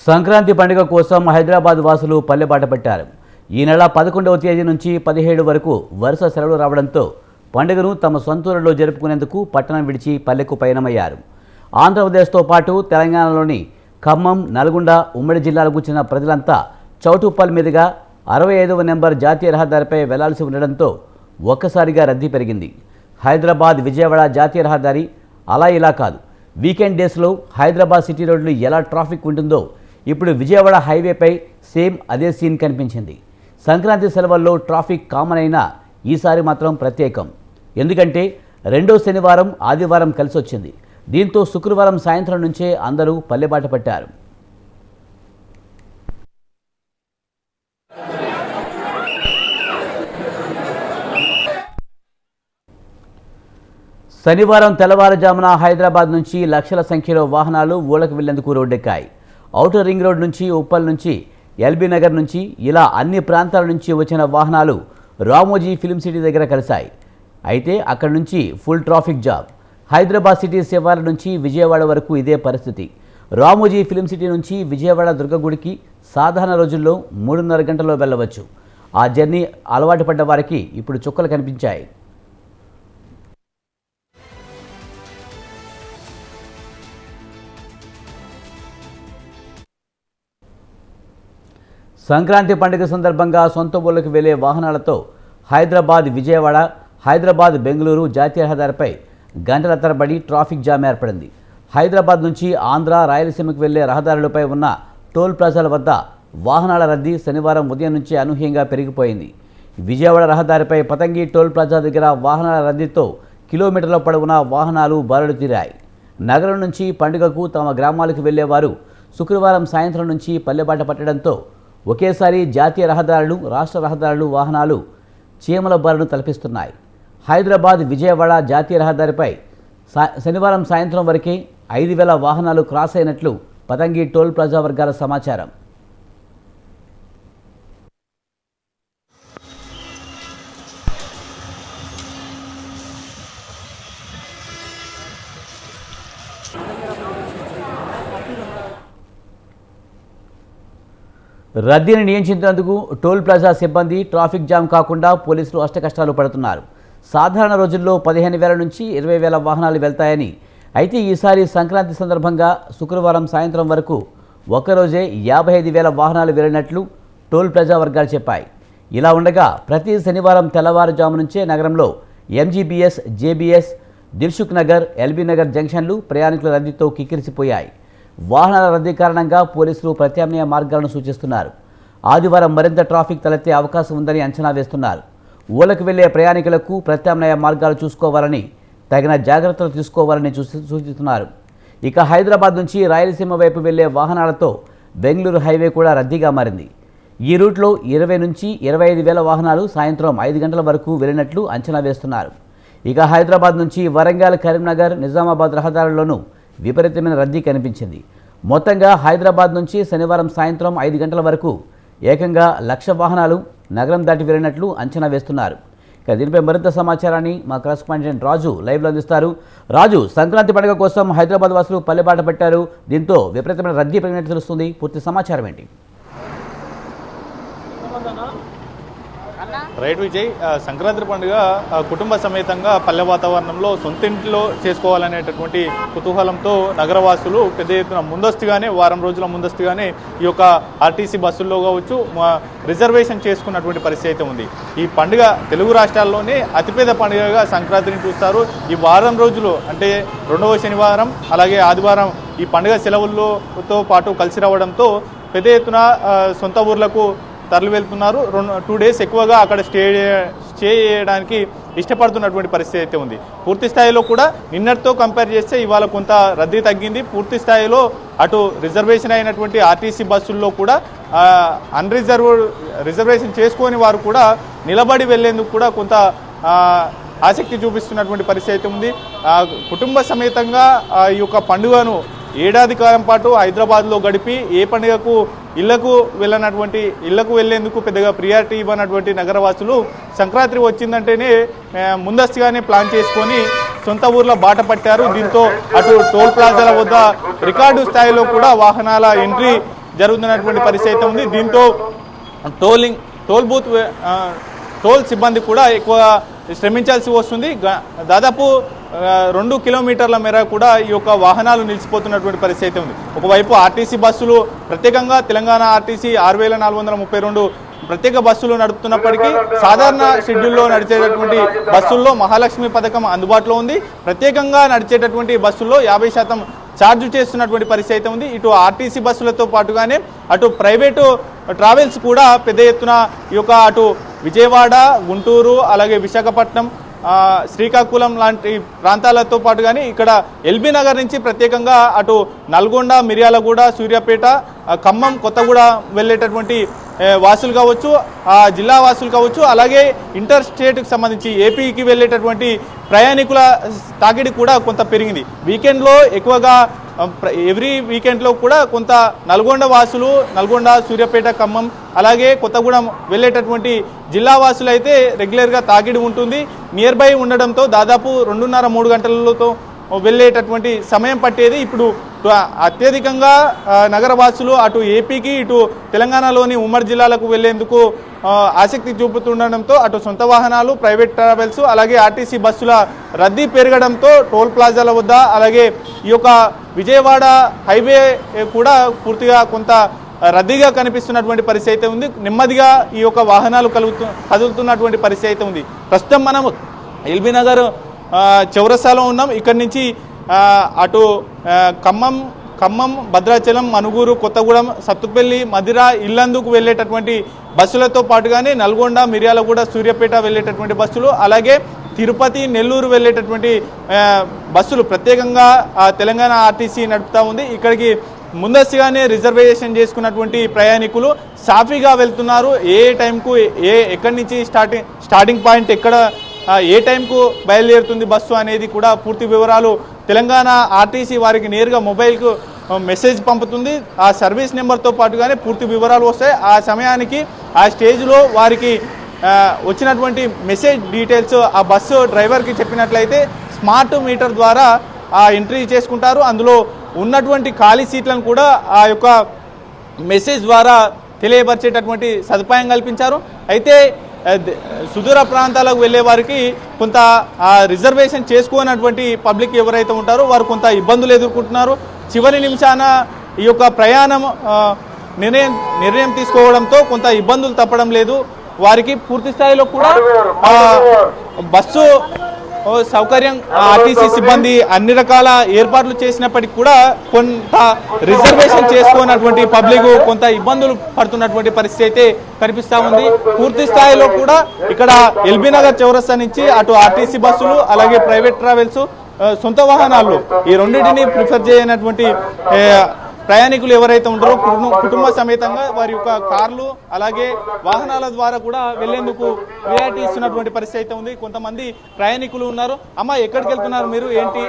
సంక్రాంతి పండుగ కోసం హైదరాబాద్ వాసులు పల్లెబాట పట్టారు. ఈ నెల పదకొండవ తేదీ నుంచి పదిహేడు వరకు వరుస సెలవులు రావడంతో పండుగను తమ సొంతూరులో జరుపుకునేందుకు పట్టణం విడిచి పల్లెకు పయనమయ్యారు. ఆంధ్రప్రదేశ్తో పాటు తెలంగాణలోని ఖమ్మం నల్గొండ ఉమ్మడి జిల్లాలకు చెందిన ప్రజలంతా చౌటుప్పల్ మీదుగా అరవై ఐదవ నెంబర్ జాతీయ రహదారిపై వెళ్ళాల్సి ఉండడంతో ఒక్కసారిగా రద్దీ పెరిగింది. హైదరాబాద్ విజయవాడ జాతీయ రహదారి అలా ఇలా కాదు. వీకెండ్ డేస్లో హైదరాబాద్ సిటీ రోడ్లు ఎలా ట్రాఫిక్ ఉంటుందో ఇప్పుడు విజయవాడ హైవేపై సేమ్ అదే సీన్ కనిపించింది. సంక్రాంతి సెలవుల్లో ట్రాఫిక్ కామన్ అయినా ఈసారి మాత్రం ప్రత్యేకం. ఎందుకంటే రెండో శనివారం ఆదివారం కలిసి వచ్చింది దీంతో శుక్రవారం సాయంత్రం నుంచే అందరూ పల్లెబాట పట్టారు. శనివారం తెల్లవారుజామున హైదరాబాద్ నుంచి లక్షల సంఖ్యలో వాహనాలు ఊళ్ళకు వెళ్ళేందుకు రోడ్డెక్కాయి. ఔటర్ రింగ్ రోడ్ నుంచి ఉప్పల్ నుంచి ఎల్బీ నగర్ నుంచి ఇలా అన్ని ప్రాంతాల నుంచి వచ్చిన వాహనాలు రామోజీ ఫిల్మ్ సిటీ దగ్గర కలిశాయి. అయితే అక్కడి నుంచి full traffic jam. Hyderabad city శివార్ నుంచి విజయవాడ వరకు ఇదే పరిస్థితి. రామోజీ ఫిల్మ్ సిటీ నుంచి విజయవాడ దుర్గగుడికి సాధారణ రోజుల్లో మూడున్నర గంటల్లో వెళ్ళవచ్చు. ఆ జర్నీ అలవాటు పడ్డ వారికి ఇప్పుడు చుక్కలు కనిపించాయి. సంక్రాంతి పండుగ సందర్భంగా సొంత ఊళ్ళకు వెళ్ళే వాహనాలతో హైదరాబాద్ విజయవాడ హైదరాబాద్ బెంగళూరు జాతీయ రహదారిపై గంటల తరబడి ట్రాఫిక్ జామ్ ఏర్పడింది. హైదరాబాద్ నుంచి ఆంధ్ర రాయలసీమకు వెళ్ళే రహదారులపై ఉన్న టోల్ ప్లాజాల వద్ద వాహనాల రద్దీ శనివారం ఉదయం నుంచి అనూహ్యంగా పెరిగిపోయింది. విజయవాడ రహదారిపై పతంగి టోల్ ప్లాజా దగ్గర వాహనాల రద్దీతో కిలోమీటర్ల పొడవునా వాహనాలు బారులు తీరాయి. నగరం నుంచి పండుగకు తమ గ్రామాలకు వెళ్ళేవారు శుక్రవారం సాయంత్రం నుంచి పల్లెబాట పట్టడంతో ఒకేసారి జాతీయ రహదారులు రాష్ట్ర రహదారులు వాహనాలు చీమల బారిన తలపిస్తున్నాయి. హైదరాబాద్ విజయవాడ జాతీయ రహదారిపై శనివారం సాయంత్రం వరకే ఐదు వేల వాహనాలు క్రాస్ అయినట్లు పతంగి టోల్ ప్లాజా వర్గాల సమాచారం. రద్దీని నియంత్రించేందుకు టోల్ ప్లాజా సిబ్బంది ట్రాఫిక్ జామ్ కాకుండా పోలీసులు అష్టకష్టాలు పడుతున్నారు. సాధారణ రోజుల్లో పదిహేను వేల నుంచి ఇరవై వేల వాహనాలు వెళ్తాయని అయితే ఈసారి సంక్రాంతి సందర్భంగా శుక్రవారం సాయంత్రం వరకు ఒక్కరోజే యాభై ఐదు వేల వాహనాలు వెళ్ళినట్లు టోల్ ప్లాజా వర్గాలు చెప్పాయి. ఇలా ఉండగా ప్రతి శనివారం తెల్లవారుజాము నుంచే నగరంలో MGBS JBS Dilsukhnagar LB Nagar జంక్షన్లు ప్రయాణికుల రద్దీతో కిక్కిరిసిపోయాయి. వాహనాల రద్దీ కారణంగా పోలీసులు ప్రత్యామ్నాయ మార్గాలను సూచిస్తున్నారు. ఆదివారం మరింత ట్రాఫిక్ తలెత్తే అవకాశం ఉందని అంచనా వేస్తున్నారు. ఊళ్ళకు వెళ్ళే ప్రయాణికులకు ప్రత్యామ్నాయ మార్గాలు చూసుకోవాలని తగిన జాగ్రత్తలు తీసుకోవాలని సూచిస్తున్నారు. ఇక హైదరాబాద్ నుంచి రాయలసీమ వైపు వెళ్ళే వాహనాలతో బెంగళూరు హైవే కూడా రద్దీగా మారింది. ఈ రూట్లో ఇరవై నుంచి ఇరవై ఐదు వేల వాహనాలు సాయంత్రం ఐదు గంటల వరకు వెళ్ళినట్లు అంచనా వేస్తున్నారు. ఇక హైదరాబాద్ నుంచి వరంగల్ కరీంనగర్ నిజామాబాద్ రహదారుల్లోనూ విపరీతమైన రద్దీ కనిపించింది. మొత్తంగా హైదరాబాద్ నుంచి శనివారం సాయంత్రం ఐదు గంటల వరకు ఏకంగా లక్ష వాహనాలు నగరం దాటి వెళ్ళినట్లు అంచనా వేస్తున్నారు. ఇక దీనిపై మరింత సమాచారాన్ని మా కరస్పాండెంట్ రాజు లైవ్లో అందిస్తారు. రాజు సంక్రాంతి పండుగ కోసం హైదరాబాద్ వాసులు పల్లెబాట పెట్టారు. దీంతో విపరీతమైన రద్దీ పెరిగినట్టు తెలుస్తుంది. పూర్తి సమాచారం ఏంటి? రైట్ విజయ్ సంక్రాంతి పండుగ కుటుంబ సమేతంగా పల్లె వాతావరణంలో సొంత ఇంట్లో చేసుకోవాలనేటటువంటి కుతూహలంతో నగరవాసులు పెద్ద ఎత్తున ముందస్తుగానే వారం రోజుల ముందస్తుగానే ఈ యొక్క ఆర్టీసీ బస్సుల్లో కావచ్చు మా రిజర్వేషన్ చేసుకున్నటువంటి పరిస్థితి అయితే ఉంది. ఈ పండుగ తెలుగు రాష్ట్రాల్లోనే అతిపెద్ద పండుగగా సంక్రాంతిని చూస్తారు. ఈ వారం రోజులు అంటే రెండవ శనివారం అలాగే ఆదివారం ఈ పండుగ సెలవుల్లోతో పాటు కలిసి రావడంతో పెద్ద ఎత్తున సొంత ఊర్లకు తరలి వెళ్తున్నారు. రెండు టూ డేస్ ఎక్కువగా అక్కడ స్టే స్టే చేయడానికి ఇష్టపడుతున్నటువంటి పరిస్థితి అయితే ఉంది. పూర్తి స్థాయిలో కూడా నిన్నటితో కంపేర్ చేస్తే ఇవాళ కొంత రద్దీ తగ్గింది. పూర్తి స్థాయిలో అటు రిజర్వేషన్ అయినటువంటి ఆర్టీసీ బస్సుల్లో కూడా అన్రిజర్వ్ రిజర్వేషన్ చేసుకొని వారు కూడా నిలబడి వెళ్ళేందుకు కూడా కొంత ఆసక్తి చూపిస్తున్నటువంటి పరిస్థితి అయితే ఉంది. కుటుంబ సమేతంగా ఈ యొక్క పండుగను ఏడాది కాలం పాటు హైదరాబాద్లో గడిపి ఏ పండుగకు ఇళ్ళకు వెళ్ళనటువంటి ఇళ్ళకు వెళ్ళేందుకు పెద్దగా ప్రియారిటీ ఇవ్వనటువంటి నగరవాసులు సంక్రాంతి వచ్చిందంటేనే ముందస్తుగానే ప్లాన్ చేసుకొని సొంత ఊర్లో బాట పట్టారు. దీంతో అటు టోల్ ప్లాజాల వద్ద రికార్డు స్థాయిలో కూడా వాహనాల ఎంట్రీ జరుగుతున్నటువంటి పరిస్థితి ఉంది. దీంతో టోలింగ్ టోల్ బూత్ టోల్ సిబ్బంది కూడా ఎక్కువ శ్రమించాల్సి వస్తుంది. దాదాపు రెండు కిలోమీటర్ల మేర కూడా ఈ యొక్క వాహనాలు నిలిచిపోతున్నటువంటి పరిస్థితి అయితే ఉంది. ఒకవైపు ఆర్టీసీ బస్సులు ప్రత్యేకంగా తెలంగాణ ఆర్టీసీ ఆరు వేల నాలుగు వందల ముప్పై రెండు ప్రత్యేక బస్సులు నడుపుతున్నప్పటికీ సాధారణ షెడ్యూల్లో నడిచేటటువంటి బస్సుల్లో మహాలక్ష్మి పథకం అందుబాటులో ఉంది. ప్రత్యేకంగా నడిచేటటువంటి బస్సుల్లో యాభై శాతం ఛార్జ్ చేస్తున్నటువంటి పరిస్థితి అయితే ఉంది. ఇటు ఆర్టీసీ బస్సులతో పాటుగానే అటు ప్రైవేటు ట్రావెల్స్ కూడా పెద్ద ఎత్తున ఈ యొక్క అటు విజయవాడ గుంటూరు అలాగే విశాఖపట్నం శ్రీకాకుళం లాంటి ప్రాంతాలతో పాటు కానీ ఇక్కడ ఎల్బీ నగర్ నుంచి ప్రత్యేకంగా అటు నల్గొండ మిర్యాలగూడ సూర్యాపేట ఖమ్మం కొత్తగూడ వెళ్ళేటటువంటి వాసులు కావచ్చు ఆ జిల్లా వాసులు కావచ్చు అలాగే ఇంటర్ స్టేట్కి సంబంధించి ఏపీకి వెళ్ళేటటువంటి ప్రయాణికుల తాకిడి కూడా కొంత పెరిగింది. వీకెండ్లో ఎక్కువగా ఎవ్రీ వీకెండ్లో కూడా కొంత నల్గొండ వాసులు నల్గొండ సూర్యాపేట ఖమ్మం అలాగే కొత్తగూడెం వెళ్ళేటటువంటి జిల్లా వాసులు అయితే రెగ్యులర్గా తాకిడి ఉంటుంది. నియర్ బై ఉండడంతో దాదాపు రెండున్నర మూడు గంటలతో వెళ్ళేటటువంటి సమయం పట్టేది. ఇప్పుడు అత్యధికంగా నగరవాసులు అటు ఏపీకి ఇటు తెలంగాణలోని ఉమ్మడి జిల్లాలకు వెళ్ళేందుకు ఆసక్తి చూపుతుండడంతో అటు సొంత వాహనాలు ప్రైవేట్ ట్రావెల్స్ అలాగే ఆర్టీసీ బస్సుల రద్దీ పెరగడంతో టోల్ ప్లాజాల వద్ద అలాగే ఈ యొక్క విజయవాడ హైవే కూడా పూర్తిగా కొంత రద్దీగా కనిపిస్తున్నటువంటి పరిస్థితి అయితే ఉంది. నెమ్మదిగా ఈ యొక్క వాహనాలు కలుగుతు కదులుతున్నటువంటి పరిస్థితి అయితే ఉంది. ప్రస్తుతం మనం ఎల్బీ నగర్ చౌరస్తాలో ఉన్నాం. ఇక్కడి నుంచి అటు ఖమ్మం ఖమ్మం భద్రాచలం మనుగూరు కొత్తగూడెం సత్తుపల్లి మదిర ఇల్లందుకు వెళ్ళేటటువంటి బస్సులతో పాటుగానే నల్గొండ మిర్యాలగూడ సూర్యాపేట వెళ్ళేటటువంటి బస్సులు అలాగే తిరుపతి నెల్లూరు వెళ్ళేటటువంటి బస్సులు. ప్రత్యేకంగా తెలంగాణ ఆర్టీసీ నడుపుతా ఉంది. ఇక్కడికి ముందస్తుగానే రిజర్వేషన్ చేసుకున్నటువంటి ప్రయాణికులు సాఫీగా వెళ్తున్నారు. ఏ టైంకు ఏ ఎక్కడి నుంచి స్టార్టింగ్ స్టార్టింగ్ పాయింట్ ఎక్కడ ఏ టైంకు బయలుదేరుతుంది బస్సు అనేది కూడా పూర్తి వివరాలు తెలంగాణ ఆర్టీసీ వారికి నేరుగా మొబైల్కు మెసేజ్ పంపుతుంది. ఆ సర్వీస్ నెంబర్తో పాటుగానే పూర్తి వివరాలు వస్తాయి. ఆ సమయానికి ఆ స్టేజ్లో వారికి వచ్చినటువంటి మెసేజ్ డీటెయిల్స్ ఆ బస్సు డ్రైవర్కి చెప్పినట్లయితే స్మార్ట్ మీటర్ ద్వారా ఆ ఎంట్రీ చేసుకుంటారు. అందులో ఉన్నటువంటి ఖాళీ సీట్లను కూడా ఆ యొక్క మెసేజ్ ద్వారా తెలియపరిచేటటువంటి సదుపాయం కల్పించారు. అయితే సుదూర ప్రాంతాలకు వెళ్ళే వారికి కొంత ఆ రిజర్వేషన్ చేసుకోనటువంటి పబ్లిక్ ఎవరైతే ఉంటారో వారు కొంత ఇబ్బందులు ఎదుర్కొంటున్నారు. చివరి నిమిషాన ఈ యొక్క ప్రయాణం నిర్ణయం నిర్ణయం తీసుకోవడంతో కొంత ఇబ్బందులు తప్పడం లేదు. వారికి పూర్తి స్థాయిలో కూడా బస్సు సౌకర్యం ఆర్టీసీ సిబ్బంది అన్ని రకాల ఏర్పాట్లు చేసినప్పటికీ కూడా కొంత రిజర్వేషన్ చేసుకున్నటువంటి పబ్లిక్ కొంత ఇబ్బందులు పడుతున్నటువంటి పరిస్థితి అయితే కనిపిస్తూ ఉంది. పూర్తి స్థాయిలో కూడా ఇక్కడ ఎల్బీ నగర్ చౌరస్తా నుంచి అటు ఆర్టీసీ బస్సులు అలాగే ప్రైవేట్ ట్రావెల్స్ సొంత వాహనాలు. ఈ రెండింటిని ప్రిఫర్ చేయనటువంటి ప్రయాణికులు ఎవరైతే ఉంటారో కుటుంబ సమేతంగా వారి యొక్క కార్లు అలాగే వాహనాల ద్వారా కూడా వెళ్ళేందుకు రియాయితీ ఇస్తున్నటువంటి పరిస్థితి అయితే ఉంది. కొంతమంది ప్రయాణికులు ఉన్నారు. అమ్మ ఎక్కడికి వెళ్తున్నారు మీరు? ఏంటి?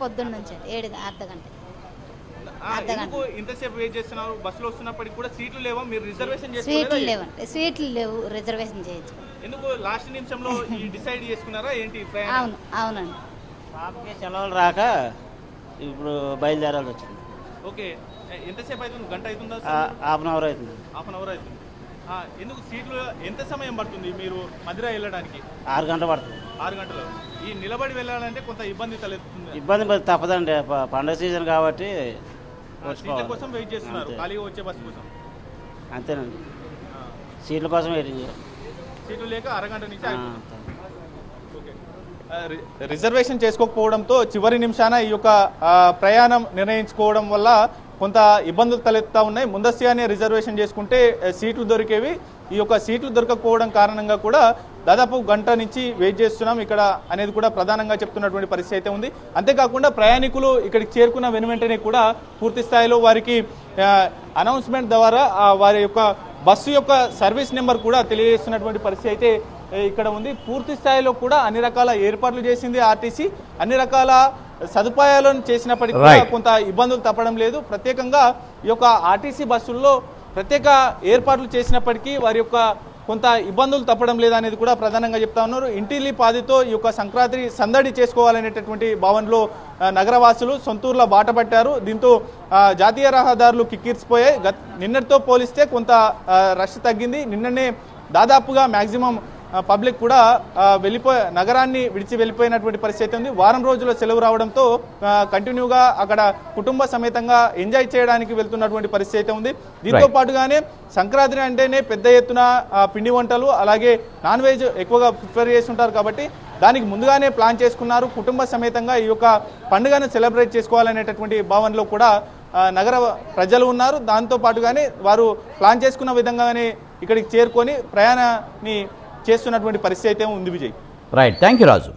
పొద్దున్న నుంచి ఏడు అర్ధ గంట ఆ, అర్ధ గంట. ఎందుకు ఇంతసేపు వెయిట్ చేస్తున్నారు? బస్సులో వస్తున్నప్పటికి కూడా సీట్లు లేవా? మీరు రిజర్వేషన్ లేవు. రిజర్వేషన్ చేయొచ్చు. ఎందుకు లాస్ట్ నిమిషంలో ఈ డిసైడ్ చేసుకున్నారా ఏంటి ప్రయాణం అవును అవునండి. పాపకి సెలవులు రాక ఇప్పుడు బయలుదేరాల్సి వచ్చింది. ఓకే. ఎంతసేపు అవుతుంది? గంట అవుతుందా హాఫ్ అన్ అవర్ అవుతుంది. హాఫ్ అన్ అవర్ అవుతుంది. ఆ, ఎందుకు సీట్లు ఎంత సమయం పడుతుంది మీరు మధుర వెళ్ళడానికి? ఆరు గంటలు పడుతుంది. ఆరు గంటలు. ఈ నిలబడి వెళ్ళాలంటే కొంత ఇబ్బంది తలెత్తుంది. ఇబ్బంది పడి తప్పదండి. పండగ సీజన్ కాబట్టి సీట్ల కోసం వచ్చుకోవాలి వెయిట్ చేస్తున్నారు. అంతే. ఖాళీగా వచ్చే బస్సు కోసం. అంతేనండి. ఆ, సీట్ల కోసం వెయిటింగ్ చేయాలి. సీట్లు లేక అరగంట నుంచి ఆ, ఆగిపోతుంది. ఓకే. ఆ, రి- రిజర్వేషన్ చేసుకోకపోవడంతో చివరి నిమిషాన ఈ యొక్క ఆ, ప్రయాణం నిర్ణయించుకోవడం వల్ల కొంత ఇబ్బందులు తలెత్తా ఉన్నాయి. ముందస్తుగానే రిజర్వేషన్ చేసుకుంటే ఆ, సీట్లు దొరికేవి. ఈ యొక్క సీట్లు దొరకకపోవడం కారణంగా కూడా దాదాపు గంట నుంచి వెయిట్ చేస్తున్నాం. ఇక్కడ అనేది కూడా ప్రధానంగా చెప్తున్నటువంటి పరిస్థితి అయితే ఉంది. అంతేకాకుండా ప్రయాణికులు ఇక్కడికి చేరుకున్న వెను వెంటనే కూడా పూర్తి స్థాయిలో వారికి అనౌన్స్మెంట్ ద్వారా వారి యొక్క బస్సు యొక్క సర్వీస్ నెంబర్ కూడా తెలియజేస్తున్నటువంటి పరిస్థితి అయితే ఇక్కడ ఉంది. పూర్తి స్థాయిలో కూడా అన్ని రకాల ఏర్పాట్లు చేసింది ఆర్టీసీ. అన్ని రకాల సదుపాయాలను చేసినప్పటికీ. కొంత ఇబ్బందులు తప్పడం లేదు. ప్రత్యేకంగా ఈ యొక్క ఆర్టీసీ బస్సుల్లో ప్రత్యేక ఏర్పాట్లు చేసినప్పటికీ వారి యొక్క కొంత ఇబ్బందులు తప్పడం లేదనేది కూడా ప్రధానంగా చెప్తా ఉన్నారు. ఇంటిల్లి పాదితో ఈ యొక్క సంక్రాంతి సందడి చేసుకోవాలనేటటువంటి భావనలో నగరవాసులు సొంతూరులో బాట పట్టారు. దీంతో జాతీయ రహదారులు కిక్కిరిసిపోయాయి. గత నిన్నటితో పోలిస్తే కొంత రష్ తగ్గింది. నిన్ననే దాదాపుగా మ్యాక్సిమం పబ్లిక్ కూడా ఆ, వెళ్ళిపోయి నగరాన్ని విడిచి వెళ్ళిపోయినటువంటి పరిస్థితి ఉంది. వారం రోజుల సెలవు రావడంతో కంటిన్యూగా అక్కడ కుటుంబ సమేతంగా ఎంజాయ్ చేయడానికి వెళ్తున్నటువంటి పరిస్థితి ఉంది. దీంతో. పాటుగానే సంక్రాంతి అంటేనే పెద్ద ఎత్తున పిండి వంటలు అలాగే నాన్ వెజ్ ఎక్కువగా ప్రిఫర్ చేస్తుంటారు కాబట్టి దానికి ముందుగానే ప్లాన్ చేసుకున్నారు. కుటుంబ సమేతంగా ఈ యొక్క పండుగను సెలబ్రేట్ చేసుకోవాలనేటటువంటి భావనలో కూడా నగర ప్రజలు ఉన్నారు. దాంతో పాటుగానే వారు ప్లాన్ చేసుకున్న విధంగానే ఇక్కడికి చేరుకొని ప్రయాణాన్ని చేస్తున్నటువంటి పరిస్థితి అయితే ఉంది Vijay. Right thank you Raju